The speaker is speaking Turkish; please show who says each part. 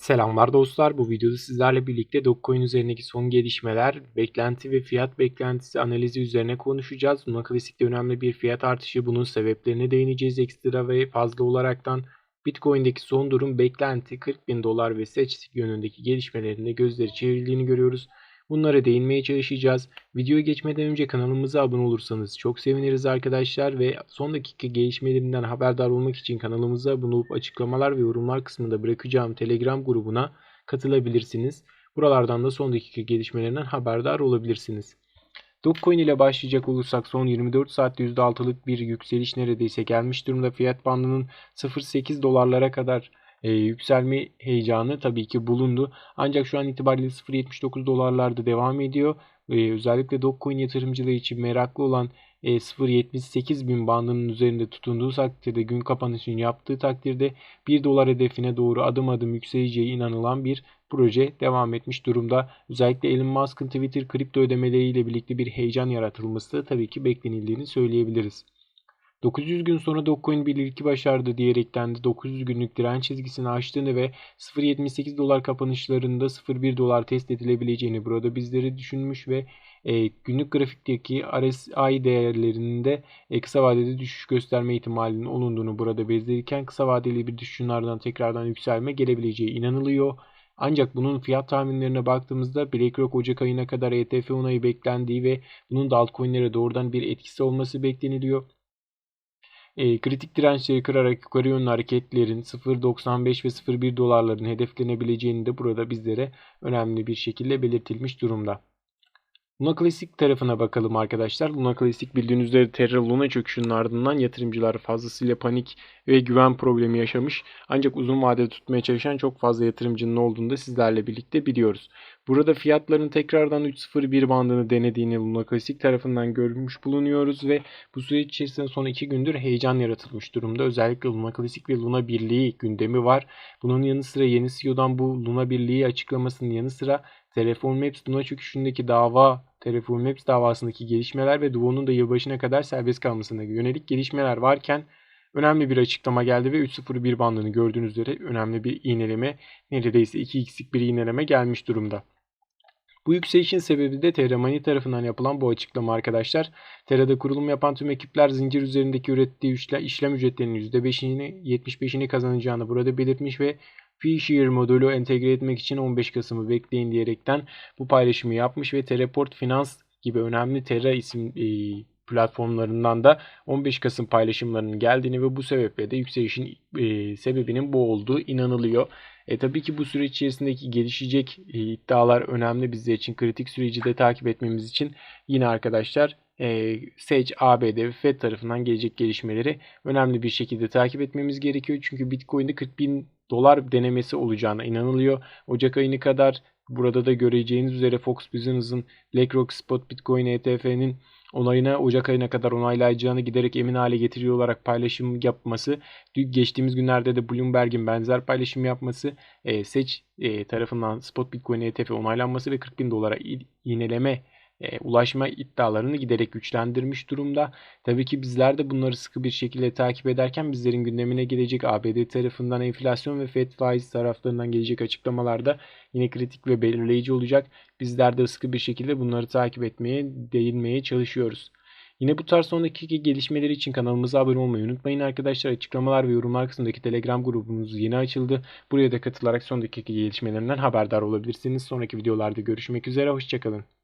Speaker 1: Selamlar dostlar. Bu videoda sizlerle birlikte Dogecoin üzerindeki son gelişmeler, beklenti ve fiyat beklentisi analizi üzerine konuşacağız. Luna Classic'te önemli bir fiyat artışı, bunun sebeplerine değineceğiz ekstra ve fazla olaraktan. Bitcoin'deki son durum beklenti 40 bin dolar ve seç yönündeki gelişmelerinde gözleri çevrildiğini görüyoruz. Bunlara değinmeye çalışacağız. Videoya geçmeden önce kanalımıza abone olursanız çok seviniriz arkadaşlar ve son dakika gelişmelerinden haberdar olmak için kanalımıza abone olup açıklamalar ve yorumlar kısmında bırakacağım Telegram grubuna katılabilirsiniz. Buralardan da son dakika gelişmelerinden haberdar olabilirsiniz. Dogecoin ile başlayacak olursak son 24 saatte %6'lık bir yükseliş neredeyse gelmiş durumda. Fiyat bandının 0.8 dolarlara kadar e, yükselme heyecanı tabii ki bulundu. Ancak şu an itibariyle 0.79 dolarlarda devam ediyor. E, özellikle Dogecoin yatırımcılığı için meraklı olan e, 0.78 bin bandının üzerinde tutunduğu takdirde gün kapanışını yaptığı takdirde 1 dolar hedefine doğru adım adım yükseleceği inanılan bir proje devam etmiş durumda. Özellikle Elon Musk'ın Twitter kripto ödemeleriyle birlikte bir heyecan yaratılması da tabii ki beklenildiğini söyleyebiliriz. 900 gün sonra Dogecoin bir ilki başardı diyerekten de 900 günlük direnç çizgisini aştığını ve 0.78 dolar kapanışlarında 0.1 dolar test edilebileceğini burada bizleri düşünmüş ve e, günlük grafikteki RSI değerlerinde e, kısa vadede düşüş gösterme ihtimalinin olunduğunu burada belirtirken kısa vadeli bir düşüşün tekrardan yükselme gelebileceği inanılıyor. Ancak bunun fiyat tahminlerine baktığımızda BlackRock Ocak ayına kadar ETF onayı beklendiği ve bunun da altcoin'lere doğrudan bir etkisi olması bekleniliyor e, kritik dirençleri kırarak yukarı yönlü hareketlerin 0.95 ve 0.1 dolarların hedeflenebileceğini de burada bizlere önemli bir şekilde belirtilmiş durumda. Luna Classic tarafına bakalım arkadaşlar. Luna Classic bildiğiniz üzere Terra Luna çöküşünün ardından yatırımcılar fazlasıyla panik ve güven problemi yaşamış. Ancak uzun vadede tutmaya çalışan çok fazla yatırımcının olduğunu da sizlerle birlikte biliyoruz. Burada fiyatların tekrardan 3.01 bandını denediğini Luna Classic tarafından görmüş bulunuyoruz ve bu süreç içerisinde son 2 gündür heyecan yaratılmış durumda. Özellikle Luna Classic ve Luna Birliği gündemi var. Bunun yanı sıra yeni CEO'dan bu Luna Birliği açıklamasının yanı sıra Telefon Maps Luna çöküşündeki dava Terraform Maps davasındaki gelişmeler ve Duo'nun da yılbaşına kadar serbest kalmasına yönelik gelişmeler varken önemli bir açıklama geldi ve 3.01 bandını gördüğünüz üzere önemli bir iğneleme neredeyse 2x'lik bir iğneleme gelmiş durumda. Bu yükselişin sebebi de Terra Money tarafından yapılan bu açıklama arkadaşlar. Terra'da kurulum yapan tüm ekipler zincir üzerindeki ürettiği işlem ücretlerinin %5'ini 75'ini kazanacağını burada belirtmiş ve Fishir modülü entegre etmek için 15 Kasım'ı bekleyin diyerekten bu paylaşımı yapmış ve Teleport Finans gibi önemli Terra isim e, platformlarından da 15 Kasım paylaşımlarının geldiğini ve bu sebeple de yükselişin e, sebebinin bu olduğu inanılıyor. E, tabii ki bu süreç içerisindeki gelişecek e, iddialar önemli bizler için. Kritik süreci de takip etmemiz için yine arkadaşlar e, SEC, ABD ve FED tarafından gelecek gelişmeleri önemli bir şekilde takip etmemiz gerekiyor. Çünkü Bitcoin'de 40 bin dolar denemesi olacağına inanılıyor. Ocak ayını kadar burada da göreceğiniz üzere Fox Business'ın BlackRock Spot Bitcoin ETF'nin onayına Ocak ayına kadar onaylayacağını giderek emin hale getiriyor olarak paylaşım yapması, geçtiğimiz günlerde de Bloomberg'in benzer paylaşım yapması, e, seç e, tarafından Spot Bitcoin ETF onaylanması ve 40 bin dolara iğneleme e, ulaşma iddialarını giderek güçlendirmiş durumda. Tabii ki bizler de bunları sıkı bir şekilde takip ederken bizlerin gündemine gelecek ABD tarafından enflasyon ve FED faiz taraflarından gelecek açıklamalarda yine kritik ve belirleyici olacak. Bizler de sıkı bir şekilde bunları takip etmeye, değinmeye çalışıyoruz. Yine bu tarz son dakika gelişmeleri için kanalımıza abone olmayı unutmayın arkadaşlar. Açıklamalar ve yorumlar kısmındaki Telegram grubumuz yeni açıldı. Buraya da katılarak son dakika gelişmelerinden haberdar olabilirsiniz. Sonraki videolarda görüşmek üzere. Hoşçakalın.